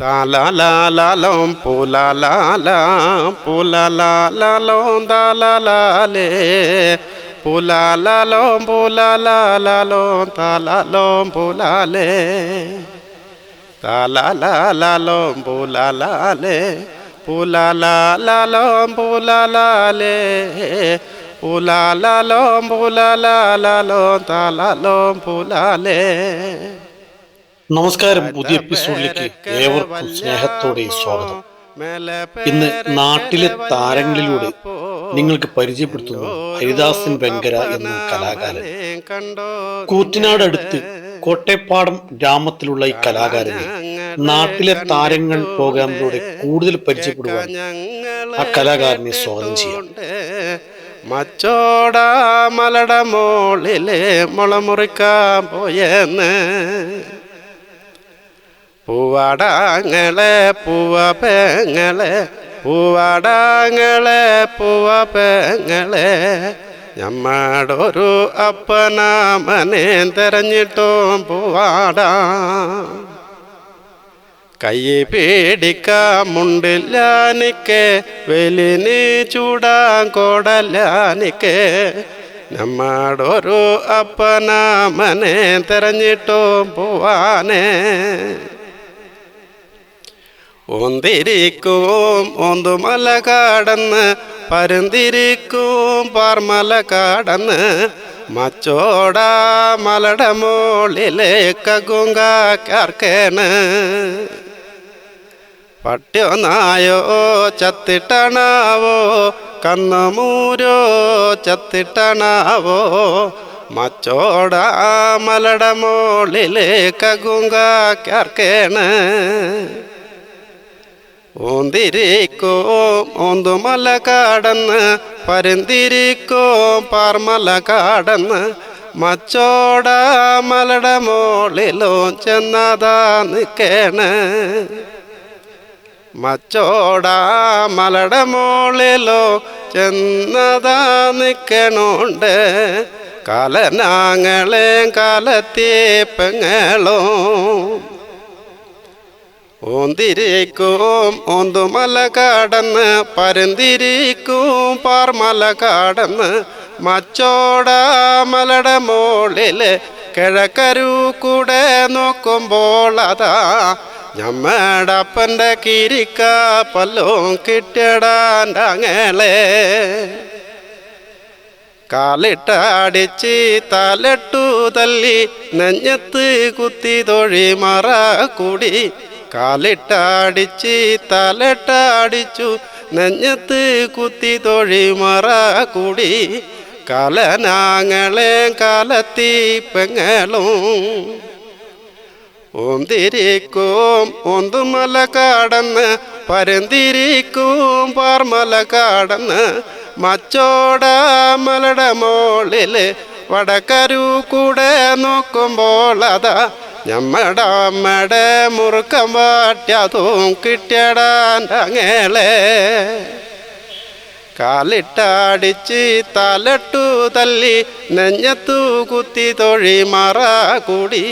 తాళాలం పూలాలాలం పూలాలాలం దాలాలే పూలాలాలం పూలాలాలం తాళాలం పూలాలే. తాళాలాలం పూలాలాలే. పూలాలాలం పూలాలాలే. పూలాలాలం పూలాలాలం తాళాలం పూలాలే. നമസ്കാരം പുതിയ എപ്പിസോഡിലേക്ക് ഏവർക്കും സ്നേഹത്തോടെ സ്വാഗതം. ഇന്ന് നാട്ടിലെ താരങ്ങളിലൂടെ നിങ്ങൾക്ക് പരിചയപ്പെടുത്തുന്നു ഹരിദാസൻ വെങ്കര എന്ന കലാകാരൻ. കൂറ്റിനാടടുത്ത് കോട്ടയപ്പാടം ഗ്രാമത്തിലുള്ള ഈ കലാകാരനെ നാട്ടിലെ താരങ്ങൾ പ്രോഗ്രാമിലൂടെ കൂടുതൽ പരിചയപ്പെടുവാൻ ആ കലാകാരനെ സ്വാഗതം ചെയ്യാം. മച്ചോട മലട മോളിലെ മുളമുറിക്കാൻ പോയെന്ന്. പൂവാടാങ്ങളെ പൂവ പെങ്ങളെ പൂവാടാങ്ങളെ പൂവ പെങ്ങളെ ഞമ്മടൊരു അപ്പനാമനെ തെരഞ്ഞിട്ടും പൂവാടാ. കൈ പേടിക്കാമുണ്ടില്ലാനിക്ക് വെലിന് ചൂടാൻ കോടല്ലാനിക്ക്. നമ്മടൊരു അപ്പനാമനെ തെരഞ്ഞിട്ടും പോവാനേ. ഓന്തിരിക്കും ഒന്തുമല കാടന്ന് പരുന്തിരിക്കും പാർമല കാടന്ന് മച്ചോട മലട മോളിലേക്ക കകുങ്കാർക്കേണ് പട്ട്യോ നായോ ചത്തിട്ടണാവോ കന്നുമൂരോ ചത്തിട്ടണാവോ മച്ചോട മലട മോളിലേക്ക കകുങ്കാർക്കേണ് ഓന്തിരിക്കും ഓന്തുമല കാടന്ന് പരുന്തിരിക്കും പാർമല കാടന്ന്. മച്ചോട മലട മോളിലോ ചെന്നതാ നിൽക്കേണ് മച്ചോട മലട മോളിലോ ചെന്നതാ നിൽക്കണുണ്ട് കലനാങ്ങളെ കലത്തിയപ്പങ്ങളോ ഓന്തിരിക്കും ഓന്തുമല കടന്ന് പരുന്തിരിക്കും പാർമല കടന്ന് മച്ചോട മലട മോളിൽ കിഴക്കരു കൂടെ നോക്കുമ്പോൾ അതാ ഞമ്മടപ്പന്റെ കിരിക്ക പല്ലോ കിട്ടിയടാന്റങ്ങളെ കാലിട്ടടിച്ച് തലട്ടു തല്ലി നെഞ്ഞത്ത് കുത്തി തൊഴി മറ കൂടി കാലിട്ടടിച്ച് തലട്ടടിച്ചു നെഞ്ഞത്ത് കുത്തി തൊഴി മറ കൂടി. കലനാങ്ങളെ കാലത്തി പെങ്ങളും ഓന്തിരിക്കും ഒന്തുമല കാടന്ന് പരന്തിരിക്കും പാർമല കാടന്ന്. മച്ചോട മലട മോളിൽ വടക്കരു കൂടെ നോക്കുമ്പോൾ അതാ ഞമ്മട അമ്മടെ മുറുക്കം വാട്ടിയതും കിട്ടിയടാന്റങ്ങളെ കാലിട്ടടിച്ച് തലട്ടു തല്ലി നെഞ്ഞത്തു കുത്തി തൊഴി മറ കൂടി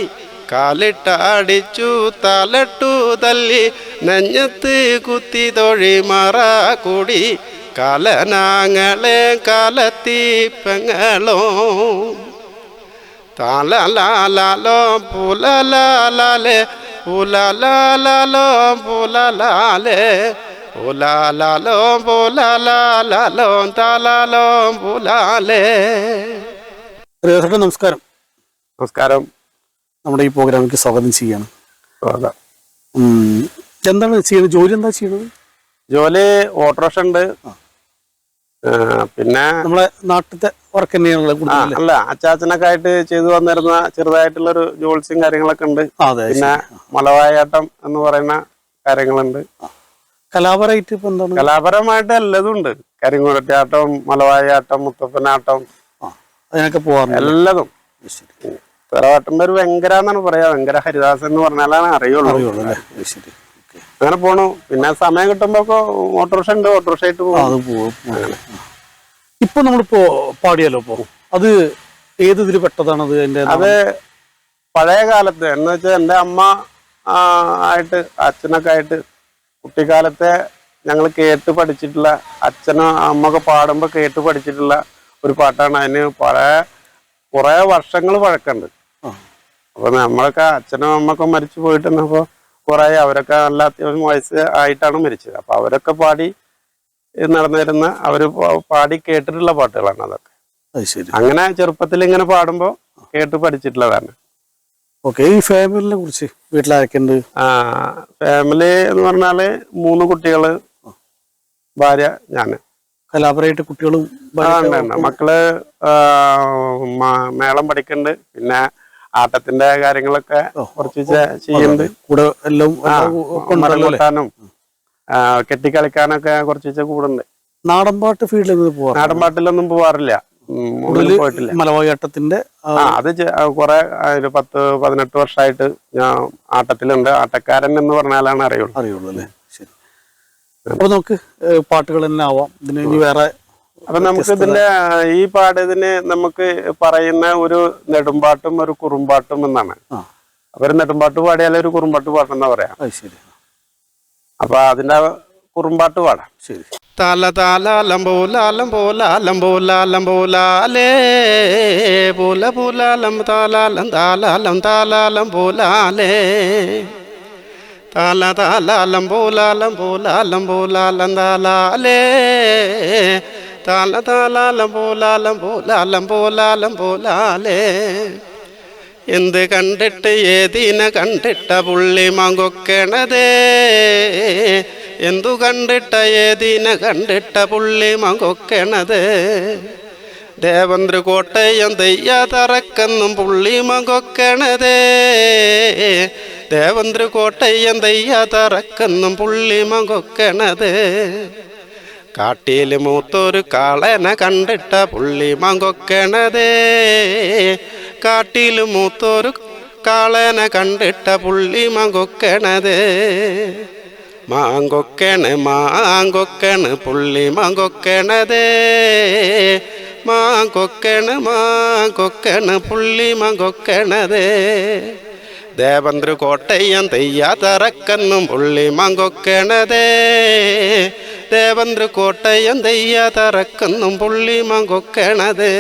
കാലിട്ടടിച്ചു തലട്ടു തല്ലി നെഞ്ഞത്ത് കുത്തി തൊഴി മറ കൂടി കലനാങ്ങളെ കലത്തി പെങ്ങളോ താലലാലോ പുലലാലേ പുലലാലോ പുലലാലേ പുലാലോ പുലലാലോ താലാലോ പുലാലേ ഹരിദാസേട്ടൻ നമസ്കാരം. നമസ്കാരം. നമ്മുടെ ഈ പ്രോഗ്രാമിലേക്ക് സ്വാഗതം ചെയ്യാണ് ഉം, എന്താണ് ചെയ്യുന്നത് ജോലി എന്താ ചെയ്യുന്നത് ജോലി ഓട്ടോറിക്ഷ ഉണ്ട്. പിന്നെ നമ്മളെ നാട്ടിലത്തെ വർക്ക് അല്ല അച്ചാച്ചനൊക്കെ ആയിട്ട് ചെയ്തു വന്നിരുന്ന ചെറുതായിട്ടുള്ള ഒരു ജോൾസ്യം കാര്യങ്ങളൊക്കെ ഉണ്ട്. പിന്നെ മലവായാട്ടം എന്ന് പറയുന്ന കാര്യങ്ങളുണ്ട്. കലാപരമായിട്ട് ഇപ്പൊ എന്താണ്? കലാപരമായിട്ട് എല്ലതും ഉണ്ട് കരിങ്കുരട്ടിയാട്ടം മലവായാട്ടം മുത്തപ്പനാട്ടം അതിനൊക്കെ പോവാറുണ്ട് എല്ലതും. തറവാട്ടം പേര് വെങ്കര എന്നാണ് പറയാ. വെങ്കര ഹരിദാസ് എന്ന് പറഞ്ഞാലാണ് അറിയുള്ളൂ. അങ്ങനെ പോണു. പിന്നെ സമയം കിട്ടുമ്പോ ഓട്ടോറിക്ഷ ഉണ്ട്. ഓട്ടോറിക്ഷ ആയിട്ട് പോകും പോവും. ഇപ്പൊ നമ്മളിപ്പോ പാടിയല്ലോ ഇപ്പോ? അത് ഏത് ഇതിൽ പെട്ടതാണ് അത് എന്റെ അത് പഴയ കാലത്ത് എന്ന് വെച്ചാൽ എന്റെ അമ്മ ആയിട്ട് അച്ഛനൊക്കെ ആയിട്ട് കുട്ടിക്കാലത്തെ ഞങ്ങൾ കേട്ട് പഠിച്ചിട്ടുള്ള അച്ഛനും അമ്മയൊക്കെ പാടുമ്പോൾ കേട്ട് പഠിച്ചിട്ടുള്ള ഒരു പാട്ടാണ് അതിന് പഴയ കുറേ വർഷങ്ങൾ പഴക്കമുണ്ട് അപ്പൊ നമ്മളൊക്കെ അച്ഛനും അമ്മക്കും മരിച്ചു പോയിട്ടുണ്ടപ്പോ കുറെ അവരൊക്കെ നല്ല അത്യാവശ്യം വയസ്സ് ആയിട്ടാണ് മരിച്ചത്. അപ്പൊ അവരൊക്കെ പാടി നടന്നിരുന്ന അവർ പാടി കേട്ടിട്ടുള്ള പാട്ടുകളാണ് അതൊക്കെ. അങ്ങനെ ചെറുപ്പത്തിൽ ഇങ്ങനെ പാടുമ്പോ കേട്ട് പഠിച്ചിട്ടുള്ളതാണ്. ഓക്കെ ഈ ഫാമിലിനെ കുറിച്ച് വീട്ടിലാരൊക്കെയുണ്ട്? ആ ഫാമിലി എന്ന് പറഞ്ഞാൽ മൂന്ന് കുട്ടികൾ ഭാര്യ ഞാൻ. കലാപരമായിട്ട് കുട്ടികളും. മക്കൾ മേളം പഠിക്കുന്നുണ്ട് പിന്നെ ആട്ടത്തിന്റെ കാര്യങ്ങളൊക്കെ കുറച്ച് ചെയ്യുന്നുണ്ട്. കൂടെ എല്ലാം കെട്ടിക്കളിക്കാനൊക്കെ കുറച്ച് കൂടുന്നുണ്ട്. നാടൻപാട്ട് ഫീൽഡിൽ പോവാ നാടൻ പാട്ടിലൊന്നും പോവാറില്ല. ആ അത് കൊറേ ഒരു പത്ത് പതിനെട്ട് വർഷമായിട്ട് ഞാൻ ആട്ടത്തിലുണ്ട്. ആട്ടക്കാരൻ എന്ന് പറഞ്ഞാലാണ് അറിയുള്ളൂ. അറിയുള്ളൂ അല്ലേ? ശരി. അപ്പൊ നമുക്ക് പാട്ടുകൾ തന്നെ ആവാം. ഇതിന് ഇനി വേറെ അപ്പൊ നമുക്ക് ഇതിന്റെ ഈ ഈ ഇതിന് നമുക്ക് പറയുന്ന ഒരു നെടുമ്പാട്ടും ഒരു കുറുമ്പാട്ടും എന്നാണ്. അപ്പൊ ഒരു നെടുമ്പാട്ട് പാടിയാലും ഒരു കുറുമ്പാട്ട് പാട്ടെന്നാ പറയാം. അപ്പൊ അതിന്റെ കുറുമ്പാട്ട് പാടാം ശരി താല താല ലംബോല ലംബോല ലംബോല ലംബോലാലേ ബോല ബോല ലം താല ലം താല ലം താല ലംബോലാലേ താല താല ലംബോല ലംബോല ലംബോല ലന്താലാലേ താല താല ലംബോല ലംബോല ലംബോല ലംബോലാലേ എന്ത് കണ്ടിട്ട് ഏതിന കണ്ടിട്ട പുള്ളി മങ്കൊക്കണതേ എന്തു കണ്ടിട്ട ഏതിന കണ്ടിട്ട പുള്ളി മകൊക്കണത് ദേവന്ദ്ര കോട്ടയം തെയ്യ തറക്കെന്നും പുള്ളി മകൊക്കണതേ ദേവന്ദ്ര കോട്ടയം തെയ്യ തറക്കെന്നും പുള്ളി മകൊക്കണത് കാട്ടിയിൽ മൂത്തൊരു കാളനെ കണ്ടിട്ട പുള്ളി മകൊക്കണതേ കാട്ടിൽ മൂത്തൊരു കാളനെ കണ്ടിട്ട പുള്ളി മങ്കൊക്കണതേ. മാങ്കൊക്കണ് മാങ്കൊക്കണ് പുള്ളി മാങ്കൊക്കണതേ. മാങ്കൊക്കണ് മാങ്കൊക്കണ് പുള്ളി മാങ്കൊക്കണതേ. ദേവന്ദ്ര കോട്ടയ്യം തെയ്യാ തറക്കെന്നും പുള്ളി മാങ്കൊക്കണതേ. ദേവന്ദ്ര കോട്ടയം തെയ്യാ തറക്കെന്നും പുള്ളി മാങ്കൊക്കണതേ.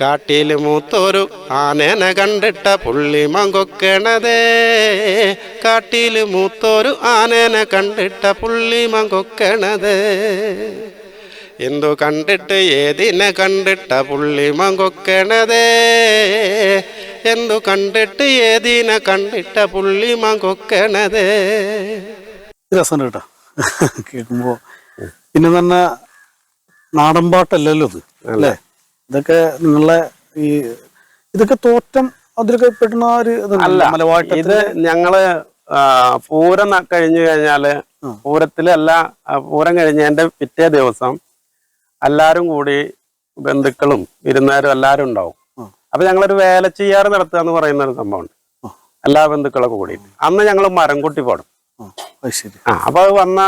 കാട്ടിൽ മൂത്തൊരു ആനേനെ കണ്ടിട്ട പുള്ളി മങ്കൊക്കണതേ. കാട്ടിൽ മൂത്തൊരു ആനേനെ കണ്ടിട്ട പുള്ളി മങ്കൊക്കണതേ. എന്തു കണ്ടിട്ട് ഏതിനെ കണ്ടിട്ട പുള്ളി മങ്കൊക്കണതേ. എന്തു കണ്ടിട്ട് ഏതിനെ കണ്ടിട്ട പുള്ളി മങ്കൊക്കണതേ. രസമുണ്ട് കേട്ടോ. കേൾക്കുമ്പോ പിന്നെ തന്നെ നാടൻപാട്ടല്ലല്ലോ ഇത് അല്ലേ? ഇതൊക്കെ നിങ്ങളെ ഈ ഇതൊക്കെ തോറ്റം അതിലൊക്കെ പെട്ടുന്ന ഒരു അല്ല മലവാട്ട ഇത് ഞങ്ങൾ പൂരം കഴിഞ്ഞു കഴിഞ്ഞാൽ പൂരത്തിൽ എല്ലാ ആ, പൂരം കഴിഞ്ഞതിന്റെ പിറ്റേ ദിവസം എല്ലാരും കൂടി ബന്ധുക്കളും വിരുന്നുകാരും എല്ലാരും ഉണ്ടാവും. അപ്പൊ ഞങ്ങളൊരു വേല ചെയ്യാറ് നടത്തുക എന്ന് പറയുന്ന ഒരു സംഭവമുണ്ട്. ഉണ്ട് എല്ലാ ബന്ധുക്കളൊക്കെ കൂടിയിട്ട്. അന്ന് ഞങ്ങൾ മരം കൊട്ടി പാടും അപ്പൊ അത് വന്ന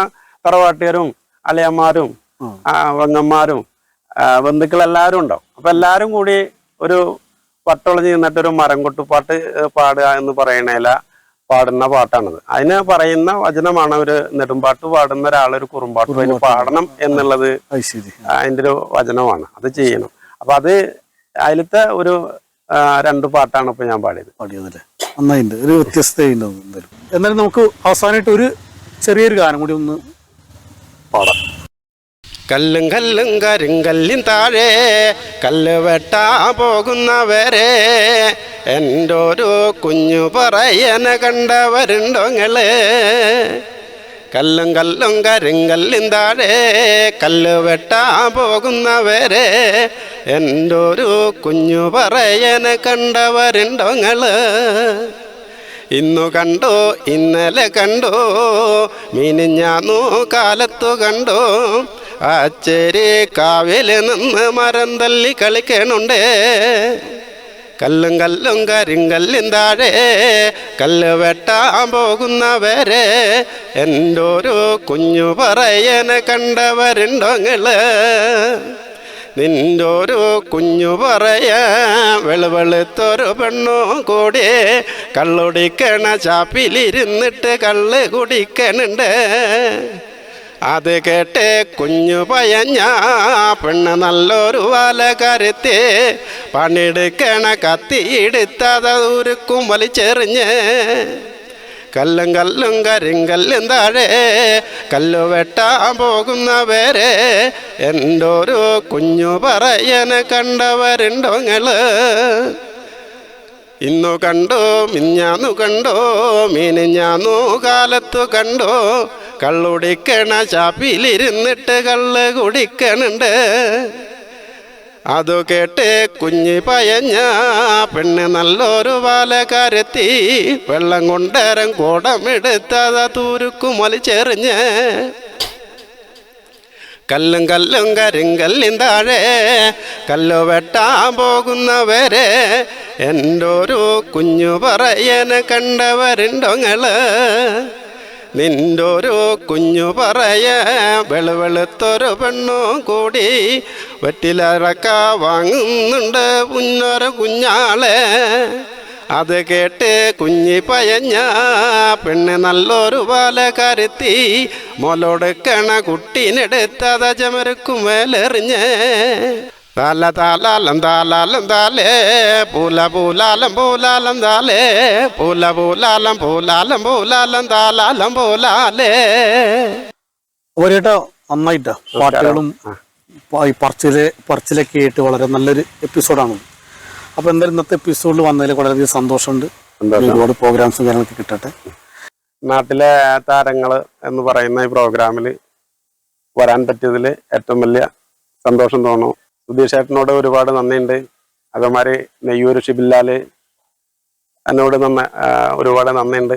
തറവാട്ടിയരും അളിയന്മാരും ആ. ആ, എല്ലാവരും ഉണ്ടാവും. അപ്പൊ എല്ലാരും കൂടി ഒരു പട്ടൊളിഞ്ഞ് നിന്നിട്ട് ഒരു മരം കൊട്ടുപാട്ട് പാടുക എന്ന് പറയണേല പാടുന്ന പാട്ടാണത്. അതിന് പറയുന്ന വചനമാണ് ഒരു നെടുമ്പാട്ട് പാടുന്ന ഒരാൾ ഒരു കുറുമ്പാട്ട് അതിന് പാടണം എന്നുള്ളത് അതിന്റെ ഒരു വചനമാണ്. അത് ചെയ്യണം. അപ്പൊ അത് അതിലത്തെ ഒരു രണ്ട് പാട്ടാണ് ഇപ്പൊ ഞാൻ പാടിയത്. പാടിയതല്ലേ? നന്നായിട്ടുണ്ട് ഒരു എന്തായാലും. എന്നാലും നമുക്ക് അവസാനമായിട്ട് ഒരു ചെറിയൊരു ഗാനം കൂടി ഒന്ന് പാടാം. കല്ലും കല്ലും കരിങ്കല്ലിൻ താഴെ കല്ല് വെട്ടാ പോകുന്നവരെ. എന്റെ ഒരു കുഞ്ഞു പറയന കണ്ടവരുണ്ടോങ്ങൾ. കല്ലും കല്ലും കരിങ്കല്ലിൻ താഴെ കല്ല് വെട്ടാ പോകുന്നവരെ. എന്റെ ഒരു കുഞ്ഞു പറയന കണ്ടവരുണ്ടോങ്ങൾ. ഇന്നു കണ്ടു ഇന്നലെ കണ്ടു മിനിഞ്ഞാന്നു കാലത്തു കണ്ടു. അച്ചേരി കാവിൽ നിന്ന് മരം തല്ലി കളിക്കണുണ്ട്. കല്ലും കല്ലും കരിങ്കല്ലും താഴെ കല്ല് വെട്ടാൻ പോകുന്നവരെ എന്റെ ഒരു കുഞ്ഞു പറയനെ കണ്ടവരുണ്ടോങ്ങൾ നിന്റെ ഒരു കുഞ്ഞു പറയ വെളുവെളുത്തൊരു പെണ്ണും കൂടി കള്ളുടിക്കണ ചാപ്പിലിരുന്നിട്ട് കള്ള് കുടിക്കണുണ്ട്. അത് കേട്ട് കുഞ്ഞു പയഞ്ഞ പെണ്ണ് നല്ലൊരു വല കരുത്തേ പണിയെടുക്കണ കത്തിയെടുത്തത് ഉരുക്കും വലിച്ചെറിഞ്ഞ്. കല്ലും കല്ലും കരിങ്കല്ലും താഴെ കല്ലു വെട്ടാൻ പോകുന്നവരെ എന്റെ ഒരു കുഞ്ഞു പറയനെ കണ്ടവരുണ്ടോ നിങ്ങൾ? ഇന്നു കണ്ടോ മിഞ്ഞാന്നു കണ്ടോ മിനിഞ്ഞാന്നു കാലത്തു കണ്ടോ. കള്ളുടിക്കണ ചാപ്പിലിരുന്നിട്ട് കള്ള് കുടിക്കണുണ്ട്. അതു കേട്ട് കുഞ്ഞി പയഞ്ഞ പെണ്ണ് നല്ലൊരു പാലക്കാരെത്തി. വെള്ളം കൊണ്ടേരം കുടമെടുത്തത തൂരുക്കും വലിച്ചെറിഞ്ഞ് കല്ലും കല്ലും കരിങ്കല്ലും താഴെ കല്ലു വെട്ടാൻ പോകുന്നവരെ എന്റെ ഒരു കുഞ്ഞു പറയനെ കണ്ടവരുണ്ടോങ്ങൾ? നിന്റെ ഒരു കുഞ്ഞു പറയ വെളുവെളുത്തൊരു പെണ്ണും കൂടി വെറ്റിലറക്ക വാങ്ങുന്നുണ്ട് പുന്നൊരു കുഞ്ഞാളെ. അത് കേട്ട് കുഞ്ഞി പയഞ്ഞ പെണ്ണ് നല്ലൊരു പാല കരുത്തി. മൊലൊടുക്കണ കുട്ടീനെടുത്തത ചമരക്കും മേലെറിഞ്ഞ് താല താലാലം താലാലം താലേ പൂല പൂലാലം പൂലാലം താലേ പൂല പൂലാലം പൂലാലം പൂലാലം താലാലം പൂലാലേ. ഒരേട്ടോ നന്നായിട്ടാ. പാട്ടുകളും പറച്ചിലെ പറച്ചിലൊക്കെ ആയിട്ട് വളരെ നല്ലൊരു എപ്പിസോഡാണ് അപ്പൊ എന്തായാലും ഇന്നത്തെ എപ്പിസോഡിൽ വന്നതിൽ വളരെയധികം സന്തോഷമുണ്ട്. സന്തോഷം. ഒരുപാട് പ്രോഗ്രാംസും കാര്യങ്ങളൊക്കെ കിട്ടട്ടെ. നാട്ടിലെ താരങ്ങൾ എന്ന് പറയുന്ന ഈ പ്രോഗ്രാമിൽ വരാൻ പറ്റിയതിൽ ഏറ്റവും വലിയ സന്തോഷം തോന്നുന്നു. സുധീഷ് ഏട്ടനോട് ഒരുപാട് നന്ദിയുണ്ട്. അതേമാതിരി നെയ്യൂർ ഷിബില്ലാൽ എന്നോട് നന്ന ഒരുപാട് നന്ദിയുണ്ട്.